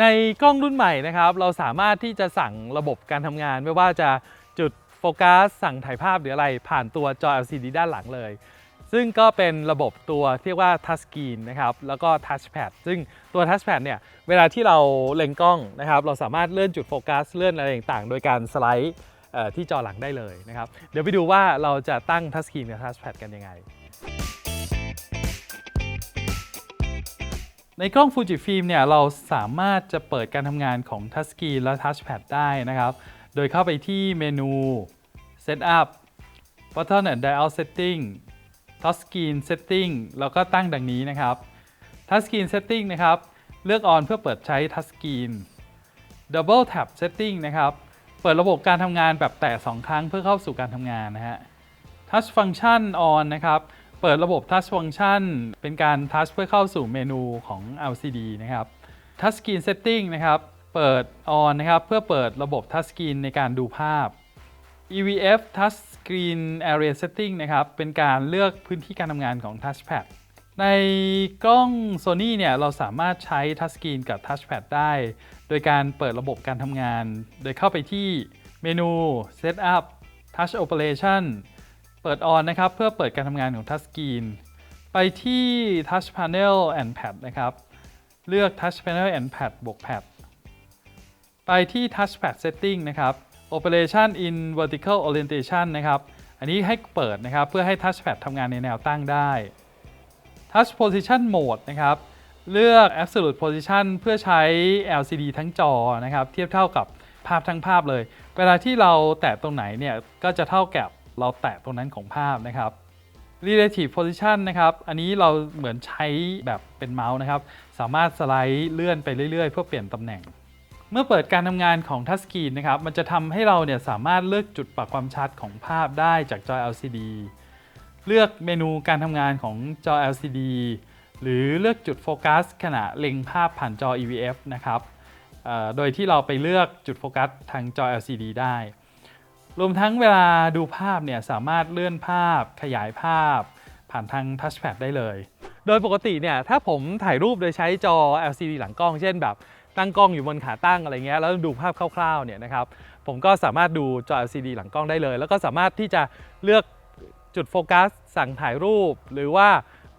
ในกล้องรุ่นใหม่นะครับ เราสามารถที่จะสั่งระบบการทำงาน ไม่ว่าจะจุดโฟกัส สั่งถ่ายภาพหรืออะไร ผ่านตัวจอ LCD ด้านหลังเลย ซึ่งก็เป็นระบบตัวที่ว่า Touch Screen นะครับ แล้วก็ Touchpad ซึ่งตัว Touchpad เนี่ย เวลาที่เราเล็งกล้องนะครับ เราสามารถเลื่อนจุดโฟกัส เลื่อนอะไรต่างๆ โดยการสไลด์ที่จอหลังได้เลยนะครับ เดี๋ยวไปดูว่าเราจะตั้ง Touch Screen กับ Touchpad กันยังไง ในกล้อง Fujifilm เนี่ยเราสามารถจะเปิดการทำงานของ Touch Screen และ Touchpad ได้นะครับ โดยเข้าไปที่เมนู Setup Button and Dial Setting Touch Screen Setting แล้วก็ตั้งดังนี้นะครับ Touch Screen Setting นะครับ เลือก On เพื่อเปิดใช้ Touch Screen Double Tap Setting นะครับ เปิดระบบการทำงานแบบแตะ2ครั้งเพื่อเข้าสู่การทำงานนะฮะ Touch Function On นะครับ เปิดระบบ Touch Function เป็นการ Touch เพื่อเข้าสู่เมนูของ LCD นะครับ Touch Screen Setting นะครับ เปิด On นะครับ เพื่อเปิดระบบ Touch Screen ในการดูภาพ EVF Touch Screen Area Setting นะครับ เป็นการเลือกพื้นที่การทำงานของ Touchpad ในกล้อง Sony เนี่ย เราสามารถใช้ Touch Screen กับ Touchpad ได้ โดยการเปิดระบบการทำงาน โดยเข้าไปที่เมนู Setup Touch Operation เปิด On นนะครับเพื่อเปิดการทำงานของ Touch Screen ไปที่ Touch Panel and Pad นะครับ เลือก Touch Panel and Pad บวก Pad ไปที่ Touchpad Setting นะครับ Operation in Vertical Orientation นะครับ อันนี้ให้เปิดนะครับ เพื่อให้ Touchpad ทำงานในแนวตั้งได้ Touch Position Mode นะครับ เลือก Absolute Position เพื่อใช้ LCD ทั้งจอนะครับ เทียบเท่ากับภาพทั้งภาพเลย เวลาที่เราแตะตรงไหนเนี่ย ก็จะเท่ากับ เราแตะตรงนั้นของภาพนะครับ Relative Position นะครับ อันนี้เราเหมือนใช้แบบเป็นเมาส์นะครับ สามารถสไลด์เลื่อนไปเรื่อยๆ เพื่อเปลี่ยนตำแหน่ง เมื่อเปิดการทำงานของทัชสกรีนนะครับ มันจะทำให้เราเนี่ยสามารถเลือกจุดปรับความชัดของภาพได้จากจอ LCD เลือกเมนูการทำงานของจอ LCD หรือเลือกจุดโฟกัสขณะเล็งภาพผ่านจอ EVF นะครับ โดยที่เราไปเลือกจุดโฟกัสทางจอ LCD ได้ รวมทั้งเวลาดูภาพเนี่ยสามารถเลื่อนภาพ ขยายภาพ ผ่านทางทัชแพดได้เลย โดยปกติเนี่ยถ้าผมถ่ายรูปโดยใช้จอ LCD หลังกล้อง เช่นแบบตั้งกล้องอยู่บนขาตั้งอะไรเงี้ยแล้วดูภาพคร่าวๆเนี่ยนะครับผมก็สามารถดูจอ LCD หลังกล้องได้เลย แล้วก็สามารถที่จะเลือกจุดโฟกัส สั่งถ่ายรูป หรือว่า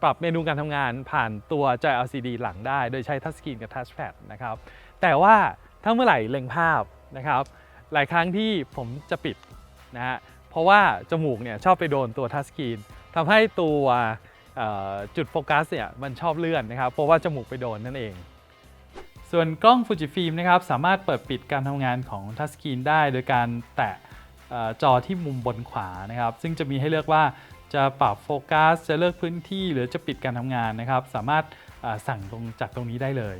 ปรับเมนูการทำงานผ่านตัวจอ LCD หลังได้ โดยใช้ทัชสกรีนกับทัชแพดนะครับแต่ว่าถ้าเมื่อไหร่เล็งภาพนะครับหลายครั้งที่ผมจะปิด นะฮะเพราะว่าจมูกเนี่ยชอบไปโดนตัวทัชสกรีนทำให้ตัวจุดโฟกัสเนี่ยมันชอบเลื่อนนะครับ เพราะว่าจมูกไปโดนนั่นเอง ส่วนกล้อง Fujifilm นะครับสามารถเปิดปิดการทำงานของทัชสกรีนได้ โดยการแตะจอที่มุมบนขวานะครับ ซึ่งจะมีให้เลือกว่าจะปรับโฟกัส จะเลือกพื้นที่หรือจะปิดการทำงานนะครับ สามารถสั่งตรงจากตรงนี้ได้เลย